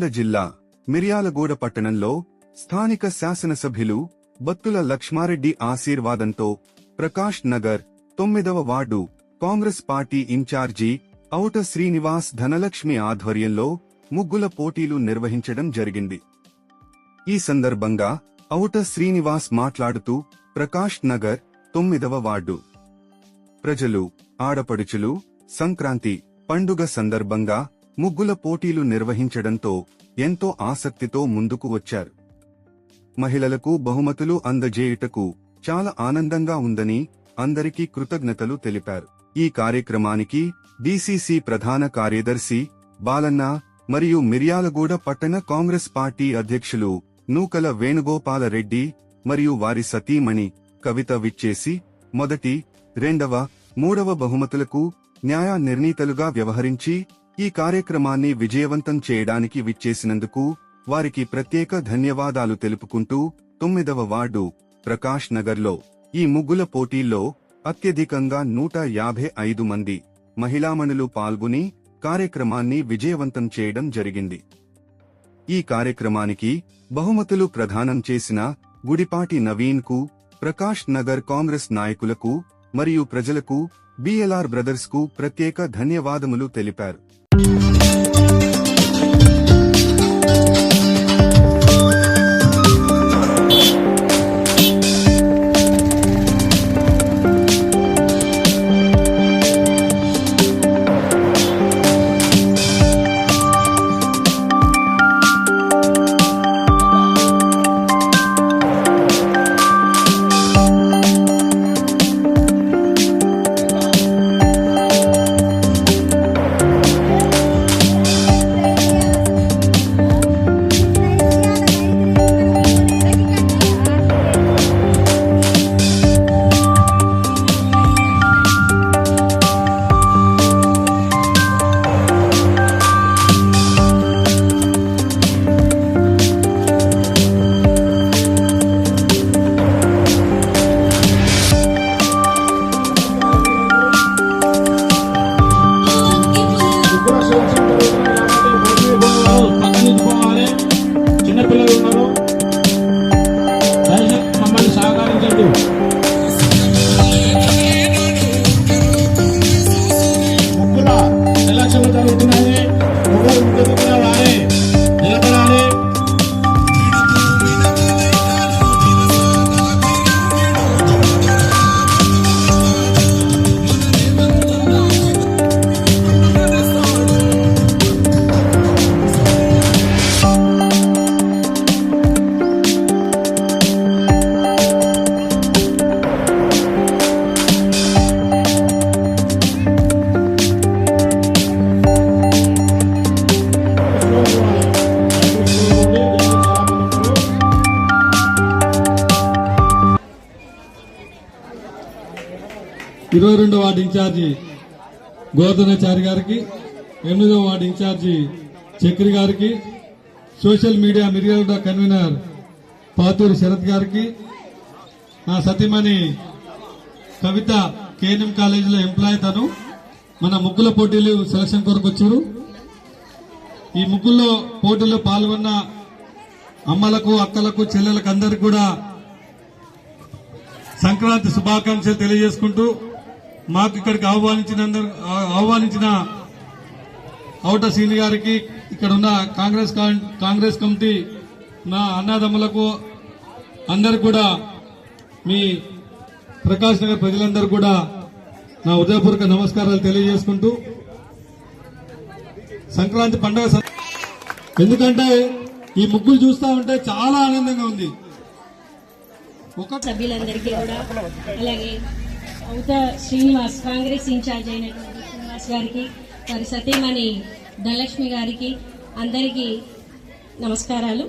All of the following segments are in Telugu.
నల్గొండ జిల్లా మిర్యాలగూడ పట్టణంలో స్థానిక శాసనసభ్యులు బత్తుల లక్ష్మారెడ్డి ఆశీర్వాదంతో ప్రకాష్ నగర్ తొమ్మిదవ ward Congress party incharge Auta Srinivas Dhanalakshmi ఆధ్వర్యంలో ముగ్గుల పోటీలు నిర్వహించడం జరిగింది. ఈ సందర్భంగా ఔట శ్రీనివాస్ మాట్లాడుతూ ప్రకాష్ నగర్ తొమ్మిదవ వార్డు. ప్రజలు ఆడపడుచులు సంక్రాంతి పండుగ సందర్భంగా ముగ్గుల పోటీలు నిర్వహించడంతో ఎంతో ఆసక్తితో ముందుకు వచ్చారు. మహిళలకు బహుమతులు అందజేయుటకు చాలా ఆనందంగా ఉందని అందరికీ కృతజ్ఞతలు తెలిపారు. ఈ కార్యక్రమానికి డిసిసి ప్రధాన కార్యదర్శి బాలన్న మరియు మిర్యాలగూడ పట్టణ కాంగ్రెస్ పార్టీ అధ్యక్షులు నూకల వేణుగోపాలరెడ్డి మరియు వారి సతీమణి కవిత విచ్చేసి మొదటి రెండవ మూడవ బహుమతులకు న్యాయ నిర్ణీతలుగా వ్యవహరించి ఈ కార్యక్రమాన్ని విజయవంతం చేయడానికి విచ్చేసినందుకు వారికి ప్రత్యేక ధన్యవాదాలు తెలుపుకుంటూ తొమ్మిదవ వార్డు ప్రకాష్ నగర్లో ఈ ముగ్గుల పోటీల్లో అత్యధికంగా నూట యాభై ఐదు మంది మహిళామణులు పాల్గొని కార్యక్రమాన్ని విజయవంతం చేయడం జరిగింది. ఈ కార్యక్రమానికి బహుమతులు ప్రదానం చేసిన గుడిపాటి నవీన్కు ప్రకాష్ నగర్ కాంగ్రెస్ నాయకులకు మరియు ప్రజలకు బిఎల్ఆర్ బ్రదర్స్కు ప్రత్యేక ధన్యవాదములు తెలిపారు. ముగ్గురు ఇరవై రెండో వార్డు ఇన్ఛార్జి గోవర్ధనాచారి గారికి ఎనిమిదో వార్డు ఇన్ఛార్జి చక్రి గారికి social media Miryalaguda convener Paturi Sharath గారికి నా సతీమణి కవిత కేఎన్ఎం కాలేజీలో ఎంప్లాయ్ తను మన ముగ్గుల పోటీలు సెలక్షన్ కొరకు వచ్చారు. ఈ ముగ్గుల్లో పోటీలో పాల్గొన్న అమ్మలకు అక్కలకు చెల్లెలకు అందరికి కూడా సంక్రాంతి శుభాకాంక్షలు తెలియజేసుకుంటూ మాకు ఇక్కడికి ఆహ్వానించిన ఆహ్వానించిన ఔట సీని గారికి ఇక్కడ ఉన్న కాంగ్రెస్ కాంగ్రెస్ కమిటీ నా అన్నదమ్ములకు అందరు కూడా మీ ప్రకాష్ నగర్ ప్రజలందరూ కూడా నా హృదయపూర్వక నమస్కారాలు తెలియజేసుకుంటూ సంక్రాంతి పండుగ ఎందుకంటే ఈ ముగ్గులు చూస్తా ఉంటే చాలా ఆనందంగా ఉంది. ఒక సభ్యులందరికీ కూడా అలాగే అవుత శ్రీనివాస్ కాంగ్రెస్ ఇన్ఛార్జ్ అయినటువంటి శ్రీనివాస్ గారికి వారి సతీమణి ధనలక్ష్మి గారికి అందరికీ నమస్కారాలు.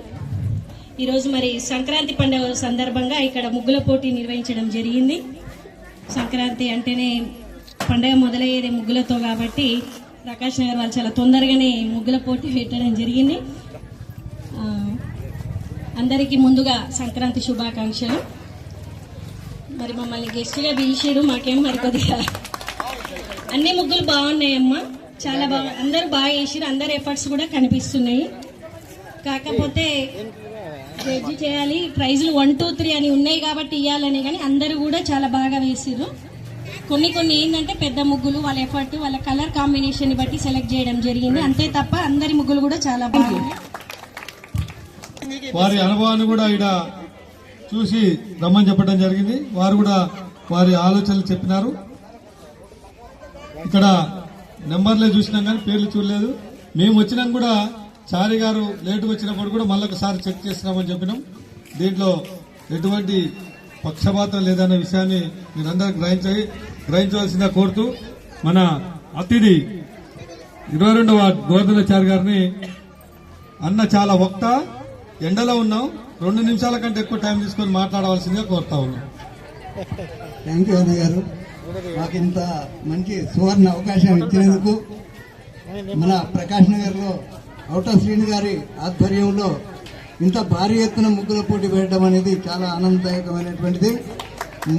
ఈరోజు మరి సంక్రాంతి పండుగ సందర్భంగా ఇక్కడ ముగ్గుల పోటీ నిర్వహించడం జరిగింది. సంక్రాంతి అంటేనే పండగ మొదలయ్యేది ముగ్గులతో కాబట్టి ప్రకాష్ నగర్ వాళ్ళు చాలా తొందరగానే ముగ్గుల పోటీ పెట్టడం జరిగింది. అందరికీ ముందుగా సంక్రాంతి శుభాకాంక్షలు. మరి మమ్మల్ని గెస్ట్గా పిలిచారు మాకేం మరికొద్దిగా అన్ని ముగ్గులు బాగున్నాయమ్మా. చాలా బాగా అందరు బాగా వేసారు అందరి ఎఫర్ట్స్ కూడా కనిపిస్తున్నాయి. కాకపోతే జడ్జి చేయాలి ప్రైజులు వన్ టూ త్రీ అని ఉన్నాయి కాబట్టి ఇవ్వాలని కానీ అందరూ కూడా చాలా బాగా వేసారు కొన్ని కొన్ని ఏంటంటే పెద్ద ముగ్గులు వాళ్ళ ఎఫర్ట్ వాళ్ళ కలర్ కాంబినేషన్ బట్టి సెలెక్ట్ చేయడం జరిగింది. అంతే తప్ప అందరి ముగ్గులు కూడా చాలా బాగున్నాయి. వారి అనుభవాన్ని కూడా ఇక్కడ చూసి రమ్మని చెప్పడం జరిగింది. వారు కూడా వారి ఆలోచనలు చెప్పినారు. ఇక్కడ నెంబర్లే చూసినాం కానీ పేర్లు చూడలేదు. మేము వచ్చినాం కూడా చారి గారు లేటుగా వచ్చినప్పుడు కూడా మళ్ళొకసారి చెక్ చేస్తున్నామని చెప్పినాం. దీంట్లో ఎటువంటి పక్షపాతం లేదనే విషయాన్ని మీరందరూ గ్రహించ గ్రహించవలసిందిగా కోరుతూ మన అతిథి ఇరవై రెండవ గోవర్ధనాచారి గారిని అన్న చాలా వక్త ఎండలో ఉన్నాం. రెండు నిమిషాల కంటే ఎక్కువ టైం తీసుకొని మాట్లాడవలసిందిగా కోరుతా ఉన్నాం. థ్యాంక్ యూ అన్నయ్య గారు. మాకు ఇంత మంచి సువర్ణ అవకాశం ఇచ్చినందుకు మన ప్రకాష్ నగర్లో ఔటర్ శ్రీని గారి ఆధ్వర్యంలో ఇంత భారీ ఎత్తున ముగ్గుల పోటీ పెట్టడం అనేది చాలా ఆనందదాయకమైనటువంటిది.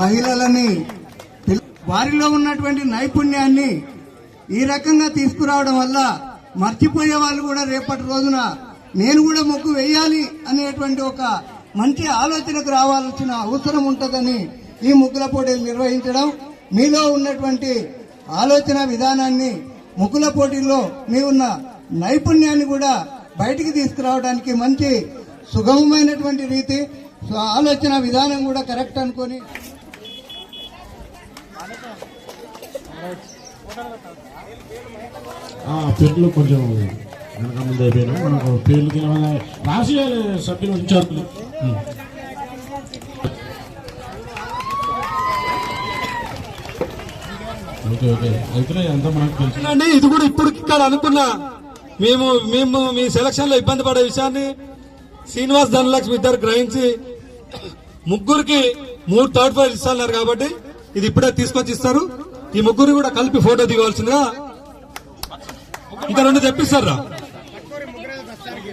మహిళలని వారిలో ఉన్నటువంటి నైపుణ్యాన్ని ఈ రకంగా తీసుకురావడం వల్ల మర్చిపోయే వాళ్ళు కూడా రేపటి రోజున నేను కూడా మొగ్గు వేయాలి అనేటువంటి ఒక మంచి ఆలోచనకు రావాల్సిన అవసరం ఉంటుందని ఈ ముగ్గుల పోటీలు నిర్వహించడం మీలో ఉన్నటువంటి ఆలోచన విధానాన్ని ముగ్గుల పోటీల్లో మీ ఉన్న నైపుణ్యాన్ని కూడా బయటికి తీసుకురావడానికి మంచి సుగమమైనటువంటి రీతి ఆలోచన విధానం కూడా కరెక్ట్ అనుకొని పెట్లు కొంచెం వెనక ముందు అయిపోయినా మనకు పేర్లకి ఏమైనా రాసేయాలి సభ్యులు ఇన్ఛార్జీలు ఓకే ఓకే. అయితే అంతా మనకు తెలుసు. అండి ఇది కూడా ఇప్పుడు ఇక్కడ అనుకున్నా మేము మేము మీ సెలక్షన్లో ఇబ్బంది పడే విషయాన్ని శ్రీనివాస్ ధనలక్ష్మి ఇద్దరు గ్రహించి ముగ్గురికి మూడు థర్డ్ ప్రైజ్ ఇస్తున్నారు కాబట్టి ఇది ఇప్పుడే తీసుకొచ్చి ఇస్తారు. ఈ ముగ్గురు కూడా కలిపి ఫోటో దిగవలసిందిగా ఇంకా రెండు తెప్పిస్తారా?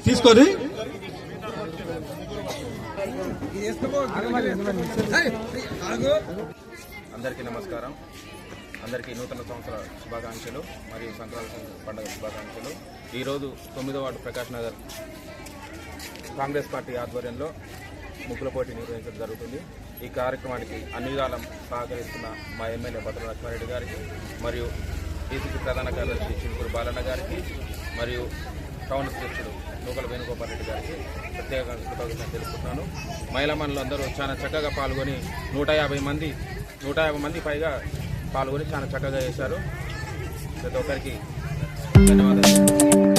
తీసుకొని అందరికీ నమస్కారం. అందరికీ నూతన సంవత్సర శుభాకాంక్షలు మరియు సంక్రాంతి పండుగ శుభాకాంక్షలు. ఈరోజు తొమ్మిదో వార్డు ప్రకాష్ నగర్ కాంగ్రెస్ పార్టీ ఆధ్వర్యంలో ముగ్గుల పోటీ నిర్వహించడం జరుగుతుంది. ఈ కార్యక్రమానికి అన్ని విధాలం సహకరిస్తున్న మా ఎమ్మెల్యే భద్ర లక్ష్మారెడ్డి గారికి మరియు టీసీపీ ప్రధాన కార్యదర్శి చిలుకూరు బాలన్న గారికి మరియు టౌన్ అధ్యక్షుడు నూకల వేణుగోపాల్ రెడ్డి గారికి ప్రత్యేకంగా కృతజ్ఞతలు తెలుపుతున్నాను. మహిళా మనులు అందరూ చాలా చక్కగా పాల్గొని నూట యాభై మంది నూట యాభై మంది పైగా పాల్గొని చాలా చక్కగా చేశారు. ప్రతి ఒక్కరికి ధన్యవాదాలు.